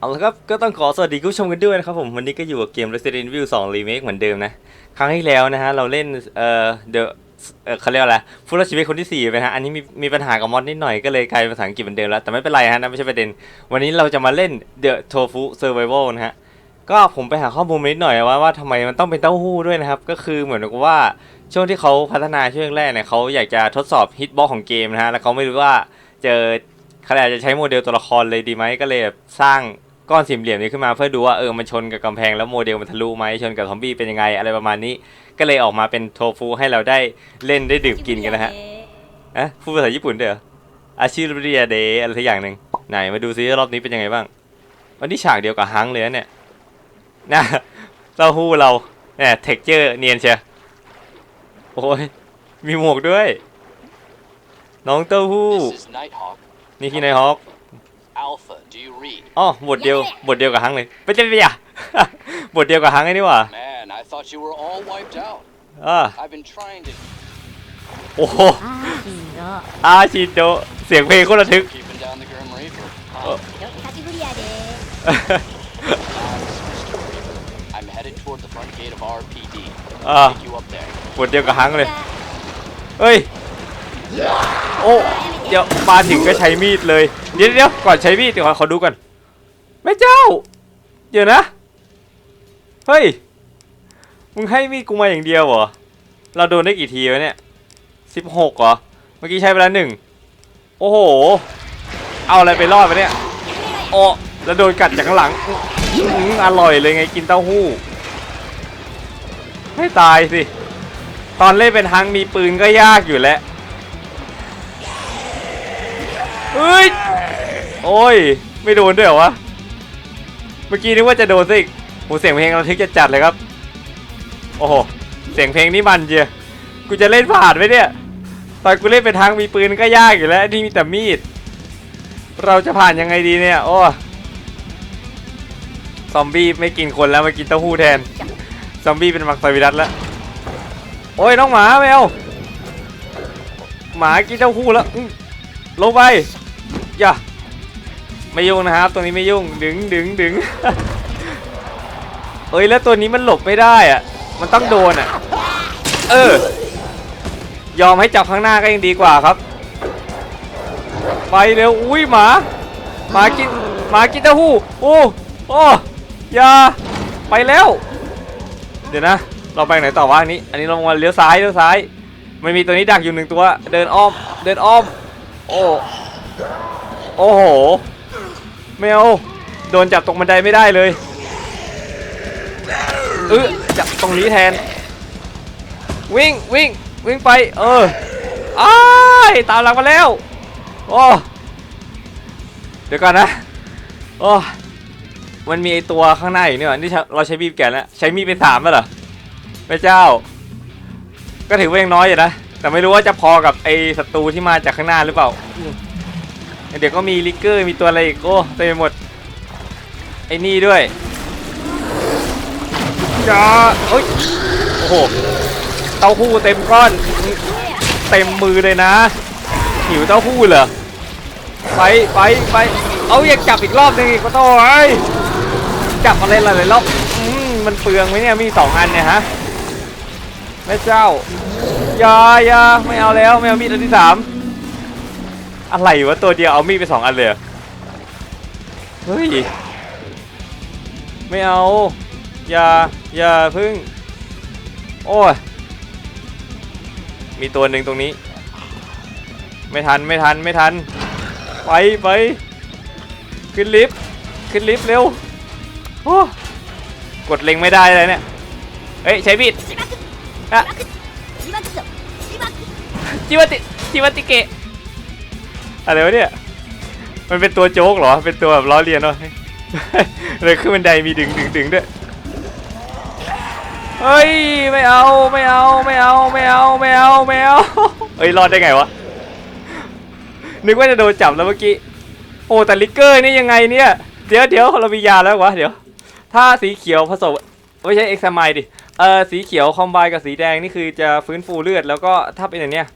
เอาละครับ ก็ต้องขอสวัสดีคุณผู้ชมกันด้วยนะครับผม วันนี้ก็อยู่กับเกม Resident Evil 2 Remake เหมือนเดิมนะ ครั้งที่แล้วนะฮะ เราเล่น เอ่อ The เออเขาเรียกอะไรผู้รอดชีวิตคนที่ 4 ไปฮะ อันนี้มีมีปัญหากับมอดนิดหน่อยก็เลยกลายเป็นภาษาอังกฤษเหมือนเดิมแล้ว แต่ไม่เป็นไรฮะนั่นไม่ใช่ประเด็น วันนี้เราจะมาเล่น The Tofu Survival นะฮะ ก็ผมไปหาข้อมูลนิดหน่อยว่าว่าทำไมมันต้องเป็นเต้าหู้ด้วยนะครับ ก็คือเหมือนกับว่าช่วงที่เขาพัฒนาช่วงแรกเนี่ยเขาอยากจะทดสอบฮิตบ็อกของเกมนะฮะ แล้วเขาไม่รู้ว่าเจอเขาอาจจะใช้โมเดลตัวละครเลยดีไหมก็เลยแบบสร้าง ก้อนสี่เหลี่ยมนี้ขึ้นมาเพื่อดูว่าเออมันชนกับกำแพงแล้วโมเดลมันทะลุไหมชนกับซอมบี้เป็นยังไงอะไรประมาณนี้ ก็เลยออกมาเป็นโทฟูให้เราได้เล่นได้ดื่มกินกันนะฮะเอ๊ะพูดภาษาญี่ปุ่นด้วยเหรออาชิรเรียเดอะไรสักอย่างหนึ่งไหนมาดูซิรอบนี้เป็นยังไงบ้างวันนี้ฉากเดียวกับฮังเลยนะเนี่ยนะเต้าหู้เราเนี่ยเท็กเจอร์เนียนเชียโอ้ยมีหมวกด้วย น้องเต้าหู้ This is Nighthawk. นี่พี่นายฮอก Alpha, do you read? อ๋อบทเดียวบทเดียวกับฮังเลยไม่ใช่ไม่ใช่ บทเดียวกับฮังไอ้นี่หว่า Man, I thought you were all wiped out. อ่า I've been trying to โอ้โหอาชิโดะเสียงเพลงโคตรระทึก keep it down the Grim Reaper. Huh? I'm- I'm headed toward the front gate of RPD. อ่า Pick you up there. บทเดียวกับฮังเลยเอ้ย โอ้เดี๋ยวมาถึงก็ใช้มีดเลย เดี๋ยวเดี๋ยวก่อนใช้มีดเดี๋ยวขอดูก่อนแม่เจ้า เดี๋ยวนะ เฮ้ย มึงให้มีดกูมาอย่างเดียวเหรอ เราโดนได้กี่ทีวะเนี่ยสิบหกเหรอ เมื่อกี้ใช้ไปแล้วหนึ่ง โอ้โห เอาอะไรไปรอดวะเนี่ยโอ้แล้วโดนกัดจากข้างหลังออร่อยเลยไงกินเต้าหู้ ให้ตายสิ ตอนเล่นเป็นทังมีปืนก็ยากอยู่แล้ว เฮ้ย โอ้ย ไม่โดนด้วยเหรอวะ เมื่อกี้นึกว่าจะโดนซะอีกโหเสียงเพลงระทึกจะจัดเลยครับ โอ้โห เสียงเพลงนี่มันเจียกูจะเล่นผ่านไหมเนี่ย ตอนกูเล่นเป็นทางมีปืนก็ยากอยู่แล้ว นี่มีแต่มีด เราจะผ่านยังไงดีเนี่ย โอ้ ซอมบี้ไม่กินคนแล้วมากินเต้าหู้แทน ซอมบี้เป็นมักไฟวิรัสแล้ว โอ้ยน้องหมาแมวหมากินเต้าหู้แล้วลงไป ย่าไม่ยุ่งนะครับ ตัวนี้ไม่ยุ่ง ดึงดึงดึงเอ้ยแล้วตัวนี้มันหลบไม่ได้อะ มันต้องโดนอะ เออ ยอมให้จับข้างหน้าก็ยังดีกว่าครับ ไปเร็ว อุ้ยหมา หมากิน หมากินเต้าหู้ โอ้โอ้อย่าไปแล้ว เดี๋ยวนะ เราไปไหนต่อวะอันนี้ อันนี้เรามาเลี้ยวซ้ายเลี้ยวซ้ายไม่มีตัวนี้ดักอยู่หนึ่งตัว เดินอ้อม เดินอ้อม โอ้ โอ้โหแมวโดนจับตรงบันไดไม่ได้เลยเออจับตรงนี้แทน วิ่งวิ่งวิ่งไป เอออ้ายตามหลังมาแล้วโอ้เดี๋ยวก่อนนะโอ้มันมีไอตัวข้างหน้าอีกนี่หว่านี่เราใช้มีดแกนแล้วใช้มีดไปสามแล้วเหรอพระเจ้า ก็ถือว่ายังน้อยอยู่นะแต่ไม่รู้ว่าจะพอกับไอศัตรูที่มาจากข้างหน้าหรือเปล่า เดี๋ยวก็มีลิกเกอร์มีตัวอะไรอีกโอ้เต็มไปหมด ไอ้นี่ด้วยจ้าเฮ้ยโอ้โหเต้าหู้เต็มก้อน เต็มมือเลยนะ หิวเต้าหู้เหรอไปไปไปเอาอยากจับอีกรอบหนึงอีกก็ต้องไอ้จับอะไรหลายๆรอบอมมันเปลืองไหมเนี่ยมีสองอันเนี่ยฮะแม่เจ้ายายาไม่เอาแล้วไม่เอามีดอันที่สาม อะไรวะตัวเดียวเอามีดไปสองอันเลยเฮ้ยไม่เอา อย่า อย่าพึ่ง โอ้ย มีตัวหนึ่งตรงนี้ ไม่ทัน ไม่ทัน ไม่ทัน ไปไป ขึ้นลิฟต์ ขึ้นลิฟต์เร็ว โอ้กดเล็งไม่ได้เลยเนี่ย เฮ้ย ใช้บิดอะจิวัติจิวัติเกะ อะไรวะเนี่ย มันเป็นตัวโจ๊กเหรอ เป็นตัวแบบล้อเลียนวะเลยขึ้นบันไดมีดึงดึงดึงด้วย เฮ้ยไม่เอาไม่เอาไม่เอาไม่เอาไม่เอาไม่เอาเฮ้ยรอดได้ไงวะ นึกว่าจะโดนจับแล้วเมื่อกี้ โอ้แต่ลิกเกอร์นี่ยังไงเนี่ย เดี๋ยวเดี๋ยวเรามียาแล้ววะเดี๋ยว ถ้าสีเขียวผสมไม่ใช่เอ็กซ์ไมดิ เออสีเขียวคอมไบกับสีแดงนี่คือจะฟื้นฟูเลือดแล้วก็ถ้าเป็นอย่างเนี้ย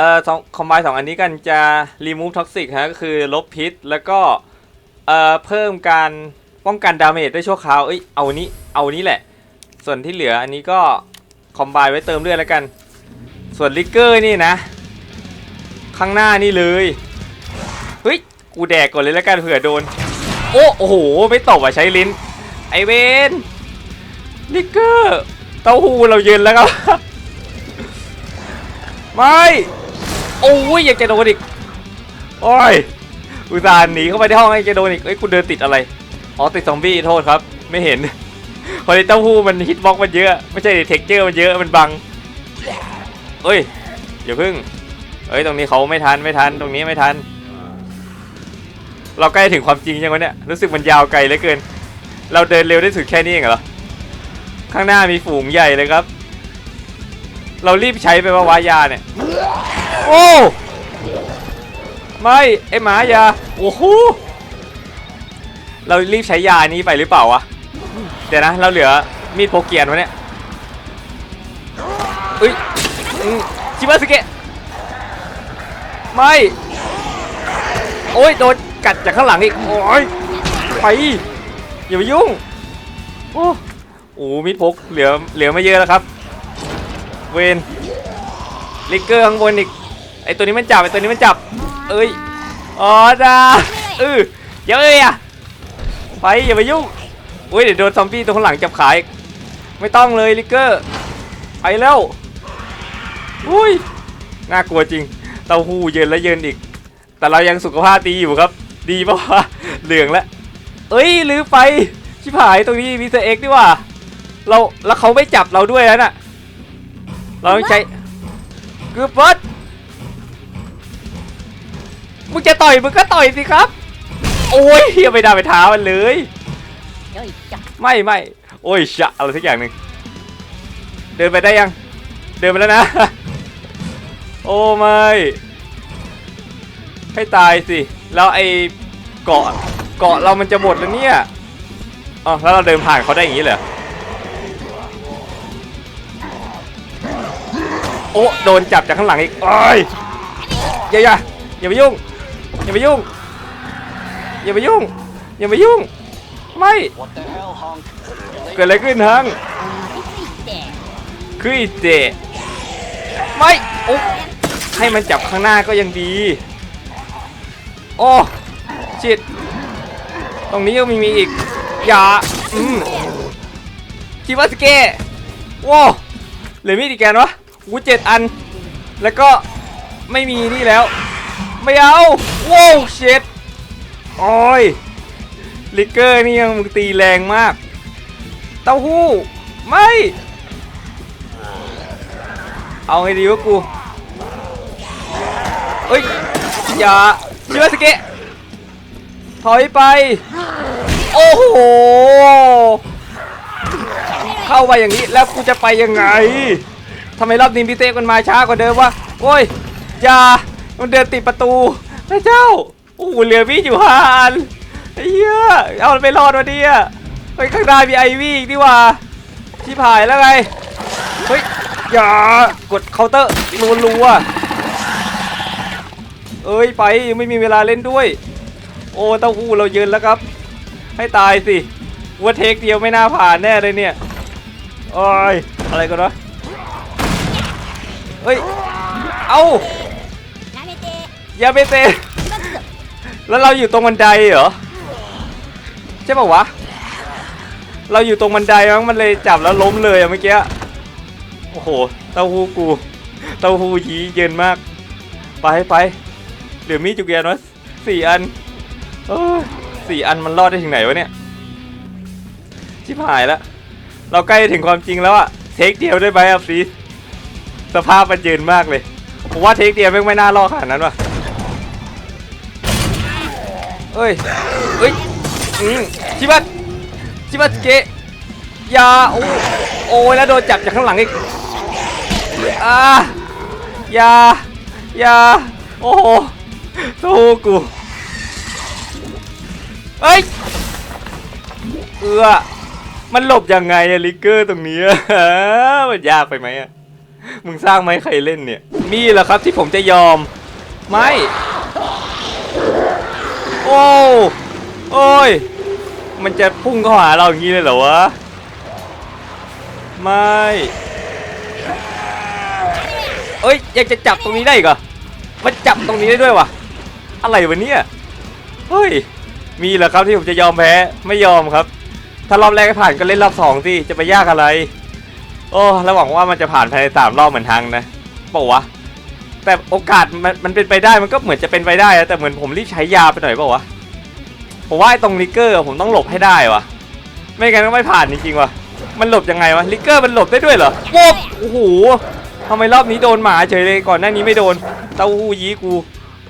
อ่อสองคอมไบสองอันนี้กันจะ remove toxic ฮะก็คือลบพิษแล้วก็เอ่อเพิ่มการป้องกันดาเมจได้ชั่วคราวเอ้ยเอานี้เอานี้แหละ ส่วนที่เหลืออันนี้ก็คอมไบไว้เติมเลือดแล้วกัน ส่วนลิกเกอร์นี่นะ ข้างหน้านี่เลยเฮ้ยกูแดกก่อนเลยแล้วกันเผื่อโดน โอ้โอ้โหไม่ตบอะใช้ลิ้น ไอเวนลิกเกอร์เต้าหู้เราเย็นแล้วครับ ไม่ โอ้ยอยากจะโดนอีกโอ้ยอุตส่าห์หนีเข้าไปในห้องไอ้จะโดนอีกเอ้ยกูเดินติดอะไรอ๋อติดซอมบี้โทษครับ ไม่เห็นพอดีเต้าหู้มันฮิตบล็อกมันเยอะไม่ใช่เท็กเจอร์มันเยอะมันบังเอ้ยอย่าพึ่งเอ้ยตรงนี้เขาไม่ทันไม่ทันตรงนี้ไม่ทัน เราใกล้ถึงความจริงยังวะเนี่ยรู้สึกมันยาวไกลเหลือเกิน เราเดินเร็วได้สุดแค่นี้เองเหรอข้างหน้ามีฝูงใหญ่เลยครับ เรารีบใช้ไปว่าวายาเนี่ย โอ้ไม่ไอหมายาโอ้โหเรารีบใช้ยานี้ไปหรือเปล่าวะเดี๋ยวนะ เราเหลือมีดโปเกียนวะเนี่ยเอ้ยอืมชิบะสเกะไม่โอ้ยโดนกัดจากข้างหลังอีกโอ้ยไปอย่าไปยุ่งโอ้โอ้มีดพกเหลือเหลือไม่เยอะแล้วครับ เวนลิกเกอร์ข้างบนอีกไอตัวนี้มันจับไอตัวนี้มันจับ เอ้ยอ๋อจ้าเอออย่าเอ้ยอะไปอย่าไปยุ่งอุ้ยเดี๋ยวโดนซอมบี้ตัวข้างหลังจับขาอีกไม่ต้องเลยลิกเกอร์ไปแล้วอุ้ยน่ากลัวจริงเต้าหู้เย็นแล้วเย็นอีก แต่เรายังสุขภาพดีอยู่ครับ ดีเพราะว่าเหลืองแล้วเอ้ยลืมไปชิบหายตรงนี้มีเซเอ็กดีว่าเราแล้วเขาไม่จับเราด้วยแล้วน่ะ เราต้อใช้กูอเฟิร์มึงจะต่อยมึงก็ต่อยสิครับ โอ้ยยังไม่ได้ไปท้ามันเลยไม่ไม่โอ้ยชะอะไรสักอย่างหนึ่งเดินไปได้ยัง เดินไปแล้วนะ โอ้ไม่ให้ตายสิแล้วไอ้เกาะเกาะเรามันจะหมดแล้วเนี่ยอ๋อแล้วเราเดินผ่านเขาได้อย่างนี้เหรอ โอ้โดนจับจากข้างหลังอีกโอ้ยอย่าอย่าอย่าไปยุ่ง อย่าไปยุ่ง อย่าไปยุ่ง อย่าไปยุ่ง ไม่ เกิดอะไรขึ้นฮังคืออีเจไม่โอ้ให้มันจับข้างหน้าก็ยังดี โอ้ชิดตรงนี้ยังมีมีอีก อย่าอืมคิวาสเกะว้าเหลือมีดอีกแกนวะ กูเจ็ดอัน แล้วก็ไม่มีนี่แล้ว ไม่เอาว้าวเช็ดโอ้ยลิกเกอร์นี่ยังมึงตีแรงมาก เต้าหู้ ไม่ เอาไงดีวะกูเอ้ย อย่าชิวาสเกะถอยไป โอ้โห เข้าไปอย่างนี้แล้วกูจะไปยังไง ทำไมรอบนี้พี่เต้มันมาช้ากว่าเดิมวะโอ้ยอย่ามันเดินติดประตูพระเจ้าโอ้โหเหลือพี่อยู่ห้าอันไอ้เหี้ยเอาไปรอดวะเนี่ยเฮ้ยข้างหน้ามีไอวี่อีกดีกว่าชิบหายแล้วไงเฮ้ยอย่ากดเคาน์เตอร์รัวๆเอ้ยไปยังไม่มีเวลาเล่นด้วย โอ้เต้าหู้เรายืนแล้วครับ ให้ตายสิว่าเทคเดียวไม่น่าผ่านแน่เลยเนี่ยโอ้ยอะไรกันวะ เฮ้ย เอาอย่าไปเตะแล้วเราอยู่ตรงบันไดเหรอ ใช่ป่าวะ เราอยู่ตรงบันไดมั้งมันเลยจับแล้วล้มเลยอะเมื่อกี้ โอ้โห เต้าหู้กู เต้าหู้ยีเย็นมาก ไปไปเหลือมีจุกแกนวะสี่อันสี่อันมันรอดได้ถึงไหนวะเนี่ย ชิบหายละเราใกล้ถึงความจริงแล้วอะเทคเดียวได้ไหมอะฟรี สภาพมันย็นมากเลยผมว่าเทคเดียวแม่งไม่น่ารอดขนาดนั้นว่ะเอ้ยเอ้ยอืมชิบัตชิบัตเกะยาโอ้โอ้ยแล้วโดนจับจากข้างหลังอีกอ่ายายาโอ้โหโธ่กูเอ้ยเอือมันหลบยังไงอะลิกเกอร์ตรงนี้อะมันยากไปไหมอะ มึงสร้างไหมใครเล่นเนี่ย มีเหรอครับที่ผมจะยอม ไม่ โอ้ โอ้ย มันจะพุ่งเข้าหาเราอย่างนี้เลยเหรอวะ ไม่ เอ้ยยังจะจับตรงนี้ได้อีกเหรอมันจับตรงนี้ได้ด้วยวะอะไรวะเนี่ย เฮ้ย มีเหรอครับที่ผมจะยอมแพ้ ไม่ยอมครับ ถ้ารอบแรกผ่านก็เล่นรอบสองสิ จะไปยากอะไร โอ้แล้วหวังว่ามันจะผ่านภายในสามรอบเหมือนทางนะบอกวะแต่โอกาสมันมันเป็นไปได้มันก็เหมือนจะเป็นไปได้นะแต่เหมือนผมรีบใช้ยาไปหน่อยเปล่าวะผมว่าไอ้ตรงลิกเกอร์ผมต้องหลบให้ได้วะไม่งั้นก็ไม่ผ่านจริงๆวะมันหลบยังไงวะลิกเกอร์มันหลบได้ด้วยเหรอโว้บโอ้โหทำไมรอบนี้โดนหมาเฉยเลยก่อนหน้านี้ไม่โดนเต้าหู้ยี้กู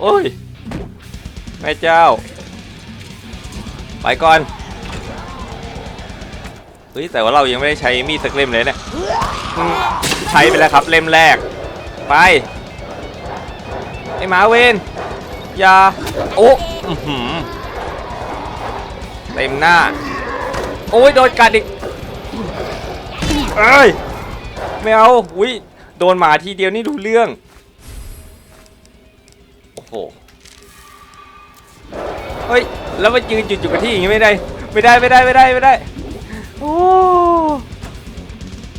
โอ้ยแม่เจ้า ไปก่อน เฮ้ยแต่ว่าเรายังไม่ได้ใช้มีดสักเล่มเลยเนี่ยใช้ไปแล้วครับเล่มแรก ไปไอ้หมาเวนอย่าโอ้เต็มหน้า โอ้ยโดนกัดอีกเอ้ยไม่เอาอุ้ยโดนหมาทีเดียวนี่รู้เรื่อง โอ้โหเฮ้ย แล้วมายืนจุดอยู่กับที่อย่างงี้ไม่ได้ ไม่ได้ไม่ได้ไม่ได้ไม่ได้โอ้ โอ้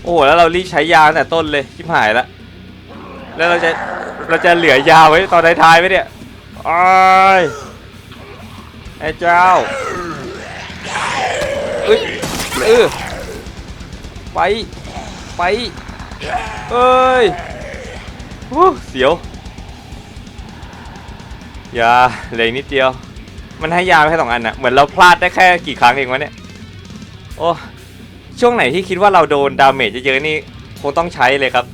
โหแล้วเรารีบใช้ยาตั้งแต่ต้นเลยชิบหายละแล้วเราจะเราจะเหลือยาไว้ตอนท้ายๆไหมเนี่ยอ้ไอ้เจ้าเอ้ยเออไปไปเอ้ยวู้เสียว ยาเหลือนิดเดียว มันให้ยาแค่สองอันนะเหมือนเราพลาดได้แค่กี่ครั้งเองวะเนี่ย โอ้ ช่วงไหนที่คิดว่าเราโดนดาเมจเยอะๆนี่คงต้องใช้เลยครับ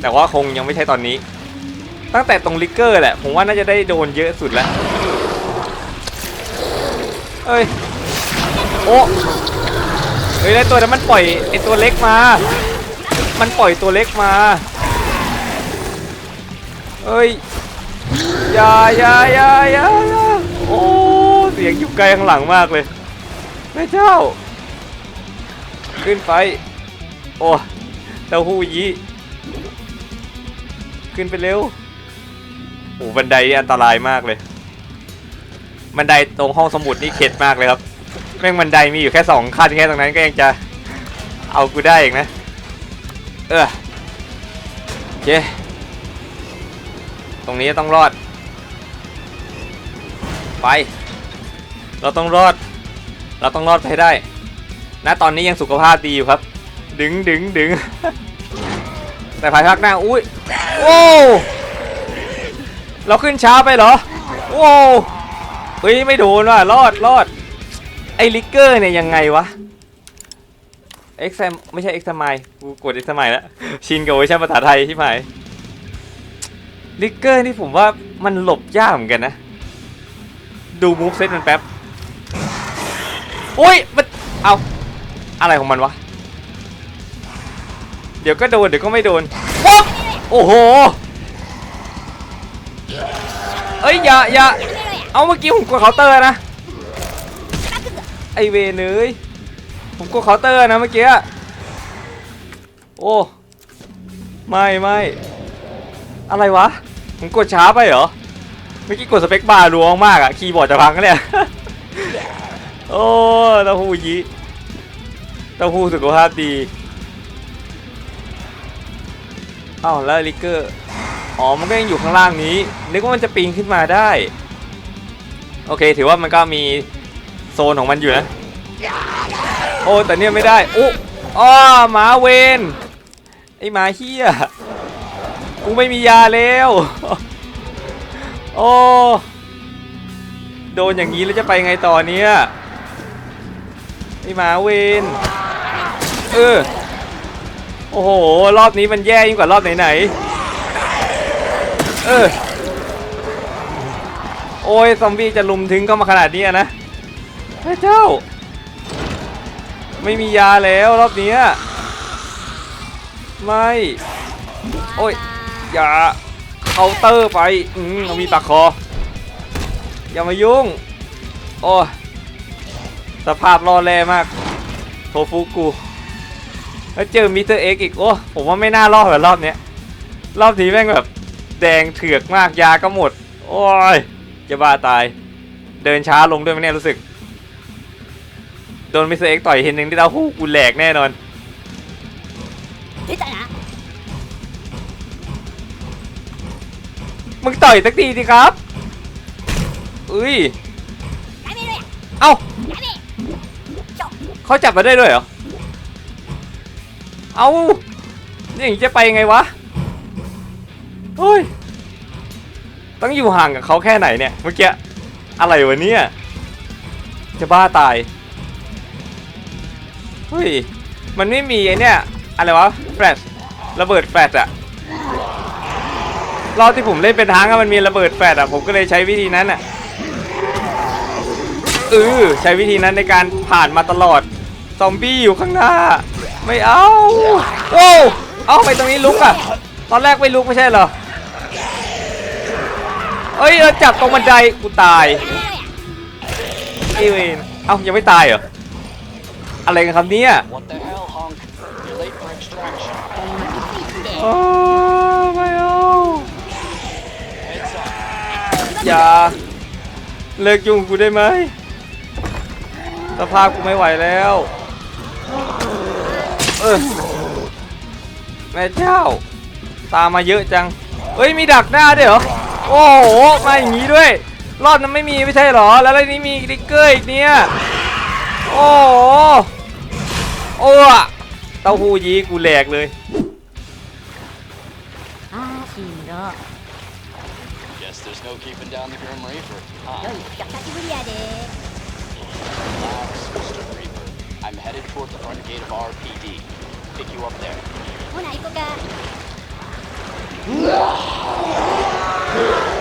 แต่ว่าคงยังไม่ใช่ตอนนี้ ตั้งแต่ตรงลิกเกอร์แหละ ผมว่าน่าจะได้โดนเยอะสุดแล้ว เอ้ย โอ้เฮ้ยแล้ตัวนั้นมันปล่อยไอตัวเล็กมา มันปล่อยตัวเล็กมาเอ้ยอย่าอย่าอย่าอย่าอย่าโอ้ เสียงอยู่ไกลข้างหลังมากเลยแม่เจ้า ขึ้นไป โอ้เต้าหู้ยี้ขึ้นไปเร็วโอ้บันไดอันตรายมากเลย บันไดตรงห้องสมุดนี่เข็ดมากเลยครับ แม่งบันไดมีอยู่แค่สองขั้นแค่ตรงนั้นก็ยังจะเอากูได้เองนะ เออโอเคตรงนี้ต้องรอด ไป เราต้องรอด เราต้องรอดไปได้ ณตอนนี้ยังสุขภาพดีอยู่ครับ ดึงดึงดึงแต่ภายภาคหน้าอุ้ยโอ้เราขึ้นช้าไปเหรอโอ้เฮ้ยไม่โดนว่ะรอดรอดไอ้ลิกเกอร์เนี่ยยังไงวะเอ็กซ์ไม่ใช่เอ็กซ์ไมกูกดเอ็กซ์ไมแล้วชินกับเวอร์ชันภาษาไทยที่หมายลิกเกอร์นี่ผมว่ามันหลบยากเหมือนกันนะ ดูมูฟเซตมันแป๊บอุ้ยมันเอา อะไรของมันวะ เดี๋ยวก็โดนเดี๋ยวก็ไม่โดนว้าวโอ้โห เอ้ยอย่าอย่าเอาเมื่อกี้ผมกดเคาน์เตอร์นะ ไอเวรเอ้ยผมกดเคาน์เตอร์นะเมื่อกี้ โอ้ ไม่ไม่อะไรวะ ผมกดช้าไปเหรอ เมื่อกี้กดสเปคบาร์รัวมากอะคีย์บอร์ดจะพังกันเนี่ย โอ้เต้าหู้ยี้เต้าหู้สุขภาพดีอ้าวแล้วลิกเกอร์อ๋อมันก็ยังอยู่ข้างล่างนี้นึกว่ามันจะปีนขึ้นมาได้ โอเค ถือว่ามันก็มีโซนของมันอยู่นะโอ้แต่เนี่ยไม่ได้โอ้อ้อหมาเวนไอหมาเฮียกูไม่มียาแล้วโอ้โดนอย่างนี้แล้วจะไปไงต่อเนี่ย ไอหมาเวนเออโอ้โห รอบนี้มันแย่ยิ่งกว่ารอบไหนๆเออโอ้ยซอมบี้จะลุมถึงเข้ามาขนาดนี้นะพระเจ้า ไม่มียาแล้วรอบนี้ไม่ โอ้ย อย่าเคาน์เตอร์ไป อืมมีปากคอ อย่ามายุ่ง โอ้ย สภาพรอแร่มากโทฟุกูแล้วเจอมิสเตอร์เอ็กอีก โอ้ผมว่าไม่น่ารอดแบบรอบเนี้ย รอบนี้แม่งแบบ แดงเถือกมากยาก็หมด โอ้ยจะบ้าตาย เดินช้าลงด้วยไหมเนี่ยรู้สึก โดนมิสเตอร์เอ็กต่อยเห็นหนึ่งที่เราหูกูแหลกแน่นอนมึงต่อยสักทีสิครับ อุ้ย เอ้า เขาจับมาได้ด้วยเหรอ เอานี่อย่างนี้จะไปยังไงวะเฮ้ย ต้องอยู่ห่างกับเขาแค่ไหนเนี่ย เมื่อกี้ อะไรวะเนี่ย จะบ้าตาย เฮ้ย มันไม่มีไอเนี่ย อะไรวะ แฟลช ระเบิดแฟลชอะรอบที่ผมเล่นเป็นทางอะมันมีระเบิดแฟลชอะผมก็เลยใช้วิธีนั้นอะเออใช้วิธีนั้นในการผ่านมาตลอด ซอมบี้อยู่ข้างหน้า ไม่เอาโอ้เอาไปตรงนี้ลุกอะตอนแรกไม่ลุกไม่ใช่เหรอเอ้ยเราจับตรงบันไดกูตายไอเวนเอายังไม่ตายเหรออะไรกันครับเนี่ยโอ้ไม่เอาอย่าเลิกยุ่งกูได้ไหมสภาพกูไม่ไหวแล้ว เออแม่เจ้า ตามมาเยอะจัง เฮ้ย มีดักหน้าด้วยเหรอ โอ้โห มาอย่างนี้ด้วย รอบนั้นไม่มีไม่ใช่เหรอ แล้วอะไรนี้มีดิกเกอร์อีกเนี่ย โอ้โห โอ้อะเต้าหู้ยี้กูแหลกเลย あーしんど Guess there's no keeping down the Grim Reaper. よ Huh? いしょ久しぶりやで I'm headed toward the front gate of RPD. Pick you up there. ほな行こか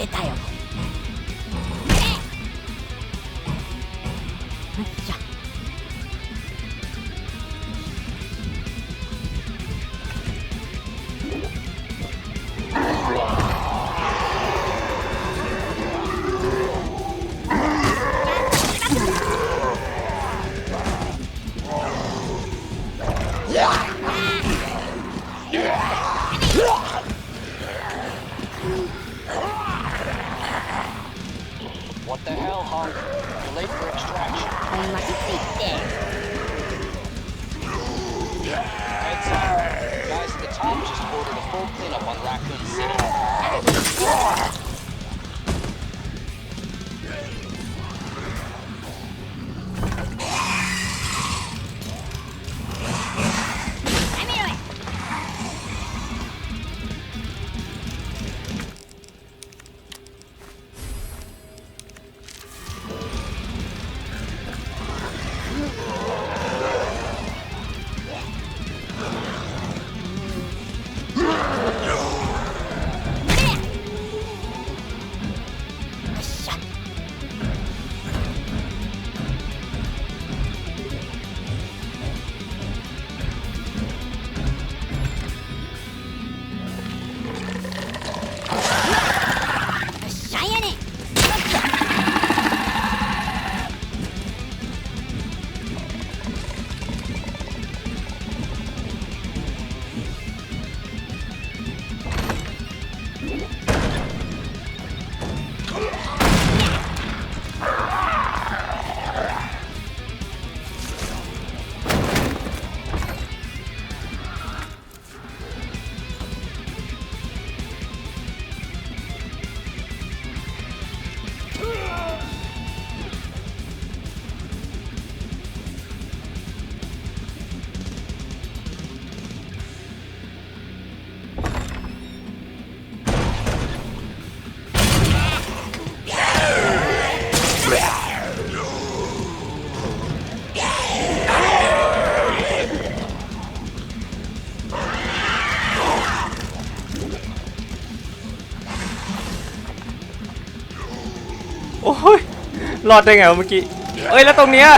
出たよ。Full cleanup on Raccoon City. Oh, รอดได้ไงวะเมื่อกี้เอ้ยแล้วตรงเนี้ย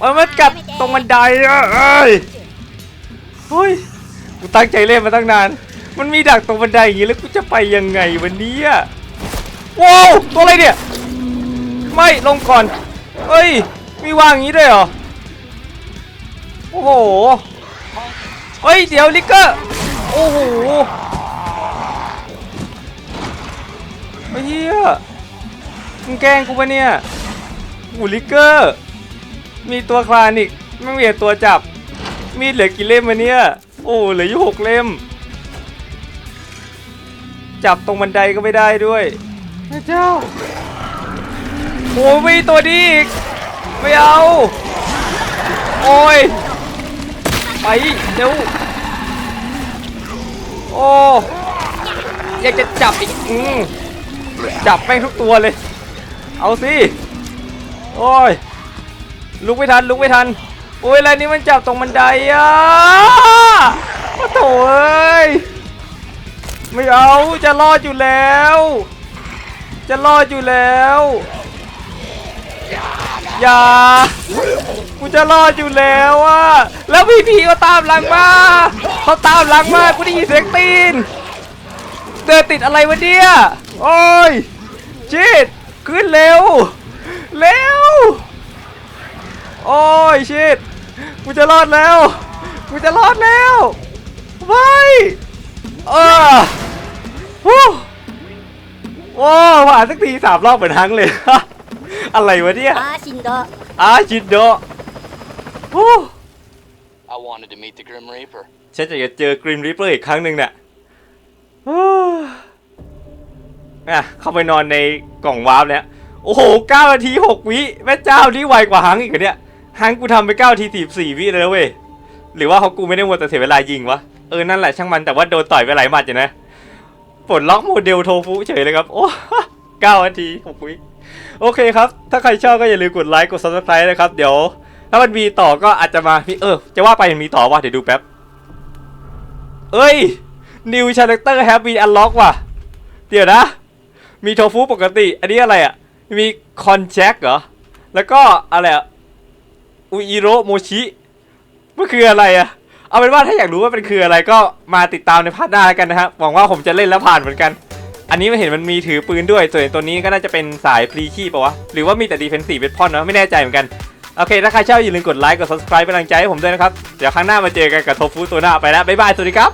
มันมันกัดตรงบันไดอะเอ้ยเฮ้ยกูตั้งใจเล่นมาตั้งนาน มันมีดักตรงบันไดอย่างงี้แล้วกูจะไปยังไงวันนี้ว้าวตัวอะไรเนี่ยไม่ลงก่อนเอ้ยมีวางอย่างงี้ด้วยเหรอโอ้โหเฮ้ยเดี๋ยวลิกเกอร์โอ้โหเฮีย มึงแกล้งกูปะเนี่ยหูลิกเกอร์ มีตัวคลานอีกไม่มีตัวจับ มีดเหลือกี่เล่มวะเนี่ย โอ้เหลืออยู่หกเล่ม จับตรงบันไดก็ไม่ได้ด้วยพระเจ้าโอ้มีตัวนี้อีก ไม่เอา โอ้ย ไปเร็วโอ้ อยากจะจับอีก อืมจับแม่งทุกตัวเลย เอาสิ โอ้ย ลุกไม่ทัน ลุกไม่ทัน โอ้ยอะไรนี่มันจับตรงบันไดอะโอ้โถเอ้ย ไม่เอา จะรอดอยู่แล้ว จะรอดอยู่แล้ว อย่า กูจะรอดอยู่แล้วอะแล้วพี่พีก็ตามหลังมาเขาตามหลังมา กูได้ยินเสียงตีน เดินติดอะไรวะเนี่ย โอ้ยชิด ขึ้นเร็ว เร็ว โอ้ยชิดกูจะรอดแล้ว กูจะรอดแล้วไม่เออฮู้โ โอ้ผ่านสักทีสามรอบเหมือนทั้งเลย อะไรวะเนี่ย あーしんど อาชินโดโอ้ I wanted to meet the Grim Reaper. ฉันอยากจะเจอกรีมริปเปอร์อีกครั้งหนึ่งเนี่ยโ อะเข้าไปนอนในกล่องวาร์ปแล้วโอ้โหเก้านาทีหกวิแม่เจ้านี่ไวกว่าฮังอีกเหรอเนี่ยฮังกูทำไปเก้านาทีสี่สี่วิเลยเว้ยหรือว่าเขากูไม่ได้มัวแต่เสียเวลายิงวะเออนั่นแหละช่างมันแต่ว่าโดนต่อยไปหลายหมัดอยู่นะปลดล็อกโมเดลโทฟุเฉยเลยครับโอ้เก้านาทีหกวิโอเคครับ ถ้าใครชอบก็อย่าลืมกดไลค์กด subscribe นะครับ เดี๋ยว ถ้ามันมีต่อก็อาจจะมาพี่เออ จะว่าไปมันมีต่อว่ะเดี๋ยวดูแป๊บ เอ้ย New Character Have been unlocked ว่ะ เดี๋ยวนะ มีโทฟุปกติ อันนี้อะไรอะ มีคอนแจ็คเหรอ แล้วก็อะไรอะอุอิโรโมชิมันคืออะไรอะ เอาเป็นว่าถ้าอยากรู้ว่าเป็นคืออะไรก็มาติดตามในพาร์ทหน้าแล้วกันนะครับหวังว่าผมจะเล่นแล้วผ่านเหมือนกัน อันนี้ไม่เห็นมันมีถือปืนด้วย ส่วนตัวนี้ก็น่าจะเป็นสายพรีคีปะวะ หรือว่ามีแต่ดีเฟนซีฟเป็นพอนนะไม่แน่ใจเหมือนกัน โอเค ถ้าใครชอบอย่าลืมกดไลค์ กด subscribe เป็นกำลังใจให้ผมด้วยนะครับ เดี๋ยวครั้งหน้ามาเจอกันกับโทฟูตัวหน้าไปแล้ว บ๊ายบาย สวัสดีครับ